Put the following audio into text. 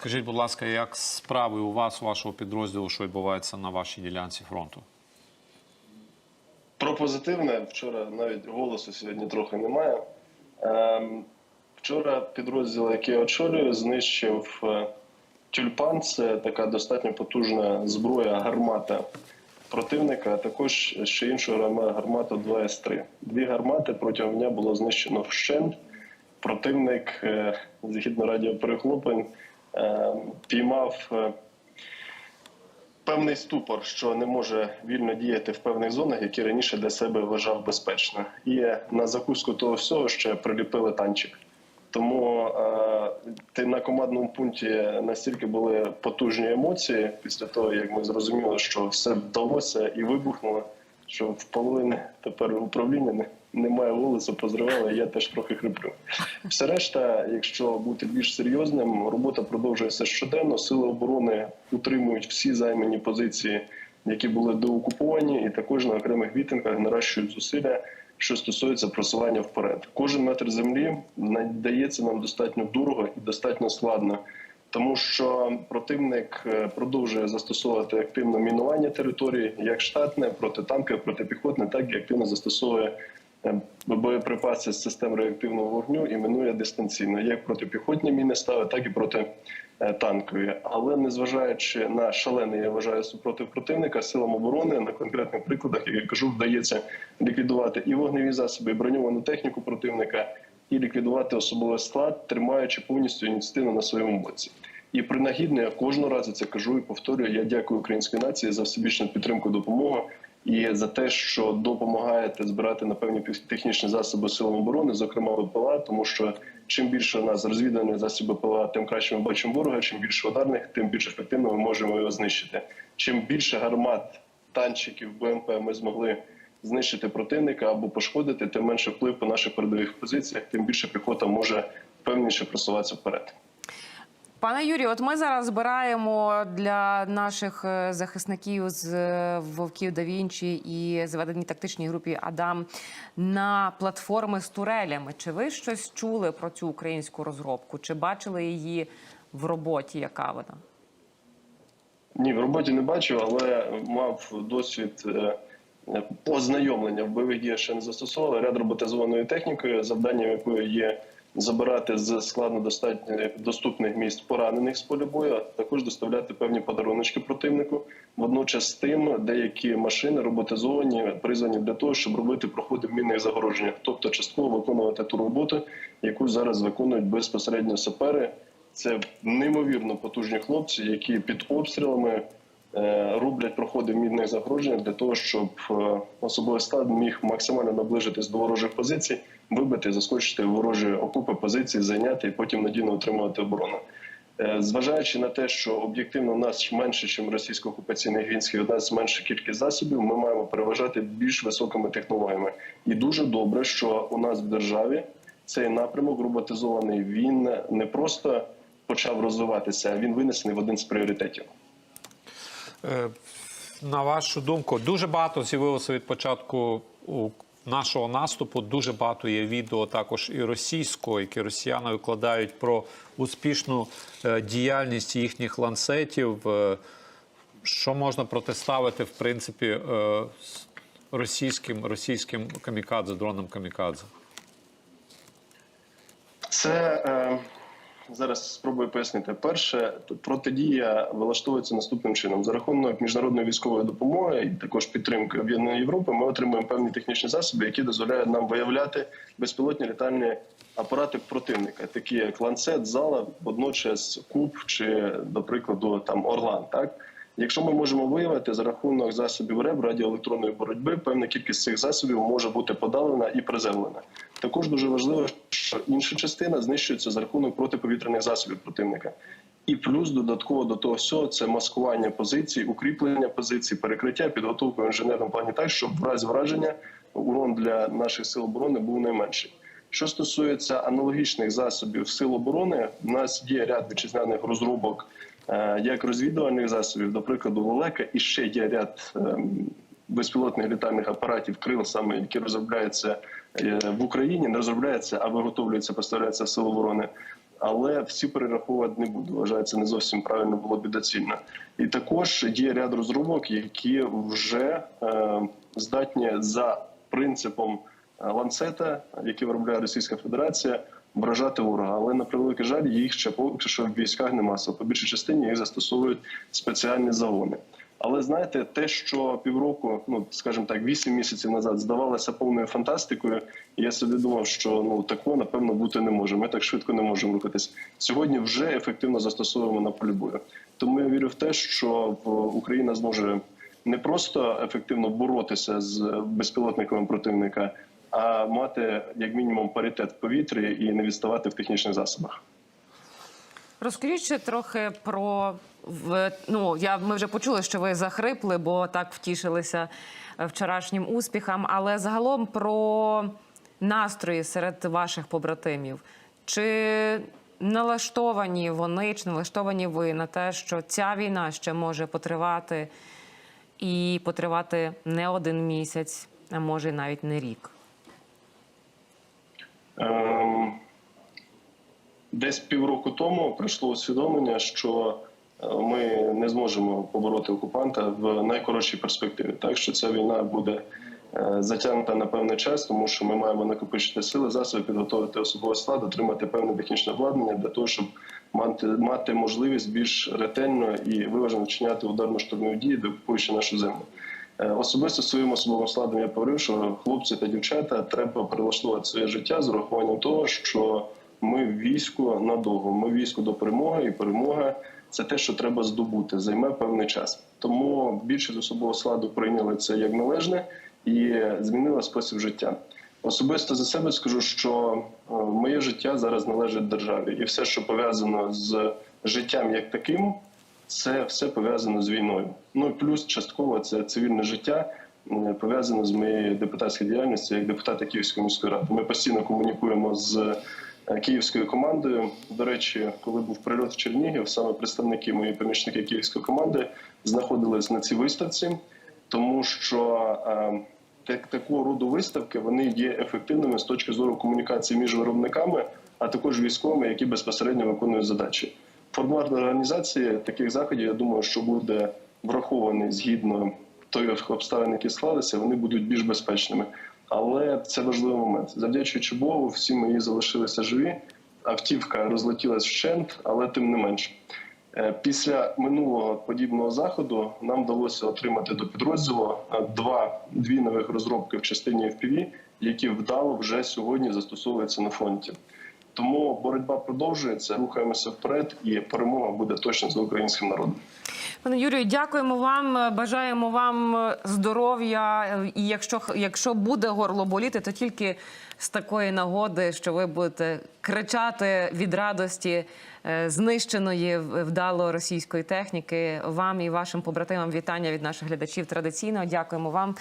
Скажіть, будь ласка, як справи у вас, у вашого підрозділу, що відбувається на вашій ділянці фронту? Про позитивне вчора навіть голосу сьогодні трохи немає. Ем, вчора підрозділ, який я очолюю, знищив е, тюльпан. Це така достатньо потужна зброя гармата противника, а також ще іншу гармату 2С3. Дві гармати протягом дня було знищено вщент. Противник, е, згідно радіоперехоплень, піймав. е, певний ступор, що не може вільно діяти в певних зонах, які раніше для себе вважав безпечно. І на закуску того всього ще приліпили танчик. Тому е, ти на командному пункті настільки були потужні емоції після того, як ми зрозуміли, що все вдалося і вибухнуло, що в половини тепер управління не- немає голосу, позривали, я теж трохи хриплю. Все решта, якщо бути більш серйозним, робота продовжується щоденно. Сили оборони утримують всі займані позиції, які були деокуповані, і також на окремих вітинках наращують зусилля, що стосується просування вперед. Кожен метр землі надається нам достатньо дорого і достатньо складно. Тому що противник е, продовжує застосовувати активно мінування території, як штатне, протитанкове, протипіхотне, так і активно застосовує боєприпаси з систем реактивного вогню і минує дистанційно, як протипіхотні міни ставить, так і проти е, танкові. Але незважаючи на шалений, я вважаю, супротив противника, силам оборони на конкретних прикладах, як я кажу, вдається ліквідувати і вогневі засоби, і броньовану техніку противника, і ліквідувати особовий склад, тримаючи повністю ініціативу на своєму боці. І принагідно я кожного разу це кажу і повторюю. Я дякую українській нації за всебічну підтримку, допомогу і за те, що допомагаєте збирати на певні технічні засоби силам оборони, зокрема ВПЛА, тому що чим більше у нас розвіданих засобів ПЛА, тим краще ми бачимо ворога. Чим більше ударних, тим більш ефективно ми можемо його знищити. Чим більше гармат, танчиків, БМП ми змогли знищити противника або пошкодити, тим менше вплив по наших передових позиціях, тим більше піхота може впевненіше просуватися вперед. Пане Юрію, от ми зараз збираємо для наших е, захисників з е, вовків да Вінчі і зведеній тактичній групі Адам на платформи з турелями. Чи ви щось чули про цю українську розробку? Чи бачили її в роботі? Яка вона? Ні, в роботі не бачив, але мав досвід е, ознайомлення в бойових діях ще не застосовували. Ряд роботизованою технікою, завданням якої є забирати з складно достатньо доступних місць поранених з поля бою, а також доставляти певні подаруночки противнику. Водночас з тим деякі машини роботизовані, призвані для того, щоб робити проходи в мінних загороженнях, тобто частково виконувати ту роботу, яку зараз виконують безпосередньо сапери. Це неймовірно потужні хлопці, які під обстрілами роблять проходи мідних загороженнях для того, щоб е, особовий склад міг максимально наближитись до ворожих позицій, вибити, заскочити ворожі окупи позиції, зайняти і потім надійно утримувати оборону. Е, Зважаючи на те, що об'єктивно у нас менше, ніж російсько-окупаційних військ, у нас менша кількість засобів, ми маємо переважати більш високими технологіями. І дуже добре, що у нас в державі цей напрямок роботизований. Він не просто почав розвиватися, а він винесений в один з пріоритетів. Е, На вашу думку, дуже багато з'явилося від початку нашого наступу. Дуже багато є відео також і російського, які росіяни викладають про успішну е, діяльність їхніх ланцетів. Е, Що можна протиставити, в принципі, російським російським камікадзе, дроном камікадзе? Це зараз спробую пояснити. Перше, протидія вилаштовується наступним чином: за рахунок міжнародної військової допомоги і також підтримки Об'єднаної Європи. Ми отримуємо певні технічні засоби, які дозволяють нам виявляти безпілотні літальні апарати противника, такі як ланцет, зала, водночас куб чи, до прикладу, там Орлан. Так. Якщо ми можемо виявити за рахунок засобів РЕБ радіоелектронної боротьби, певна кількість цих засобів може бути подалена і приземлена. Також дуже важливо, що інша частина знищується за рахунок протиповітряних засобів противника. І плюс додатково до того всього це маскування позицій, укріплення позицій, перекриття, підготовка в інженерному плані так, щоб в разі враження урон для наших сил оборони був найменший. Що стосується аналогічних засобів сил оборони, в нас є ряд вітчизняних розробок як розвідувальних засобів, до прикладу, лелека, і ще є ряд ем, безпілотних літальних апаратів крил, саме які розробляються е, в Україні, не розробляються, а виготовлюються, поставляються сил оборони. але всі перераховувати не буду. Вважаю, це не зовсім правильно було б і доцільно. І також є ряд розробок, які вже е, здатні за принципом е, ланцета, який виробляє Російська Федерація, вражати ворога. Але на превеликий жаль, їх ще поки що в військах немає. По більшій частині їх застосовують спеціальні загони. Але знаєте, те, що півроку, ну скажімо так, вісім місяців назад здавалося повною фантастикою, я собі думав, що ну такого напевно бути не може. Ми так швидко не можемо рухатись. Сьогодні вже ефективно застосовуємо на полі бою. Тому я вірю в те, що в- Україна зможе не просто ефективно боротися з безпілотниками противника, а мати як мінімум паритет в повітрі і не відставати в технічних засобах. Розкажіть ще трохи про ну я ми вже почули, що ви захрипли, бо так втішилися е, вчорашнім успіхам. Але загалом про настрої серед ваших побратимів. Чи налаштовані вони, чи налаштовані ви на те, що ця війна ще може потривати і потривати не один місяць, а може навіть не рік? Ем, Десь півроку тому прийшло усвідомлення, що е, ми не зможемо побороти окупанта в найкоротшій перспективі. Так що ця війна буде е, затягнута на певний час, тому що ми маємо накопичити сили, засоби, підготовити особовий склад, отримати певне технічне обладнання для того, щоб мати, мати можливість більш ретельно і виважено вчиняти ударно-штурмові дії, докупуючи нашу землю. Е, Особисто своїм особовим складом я говорив, що хлопці та дівчата треба перелаштувати своє життя з урахуванням того, що ми в війську надовго. Ми в війську до перемоги, і перемога це те, що треба здобути, займе певний час. Тому більшість особового складу прийняли це як належне і змінила спосіб життя. Особисто за себе скажу, що е, моє життя зараз належить державі, і все, що пов'язано з життям як таким, це все пов'язано з війною. Ну і плюс частково це цивільне життя е, пов'язано з моєю депутатською діяльністю як депутата Київської міської ради. Ми постійно комунікуємо з е, київською командою. До речі, коли був прильот в Чернігів, саме представники мої помічники київської команди знаходились на цій виставці, тому що е, так, такого роду виставки вони є ефективними з точки зору комунікації між виробниками, а також військовими, які безпосередньо виконують задачі. Формат організації таких заходів, я думаю, що буде врахований згідно тих обставин, які склалися, вони будуть більш безпечними. Але це важливий момент. Завдячуючи Богу, всі мої залишилися живі. Автівка розлетілась вщент, але тим не менш. Е, Після минулого подібного заходу нам вдалося отримати до підрозділу е, два дві нових розробки в частині FPV, які вдало вже сьогодні застосовуються на фронті. Тому боротьба продовжується. Рухаємося вперед, і перемога буде точно за українським народом. Пане Юрію, дякуємо вам. Бажаємо вам здоров'я. І якщо якщо буде горло боліти, то тільки з такої нагоди, що ви будете кричати від радості е, знищеної вдало російської техніки. Вам і вашим побратимам вітання від наших глядачів традиційно. Дякуємо вам.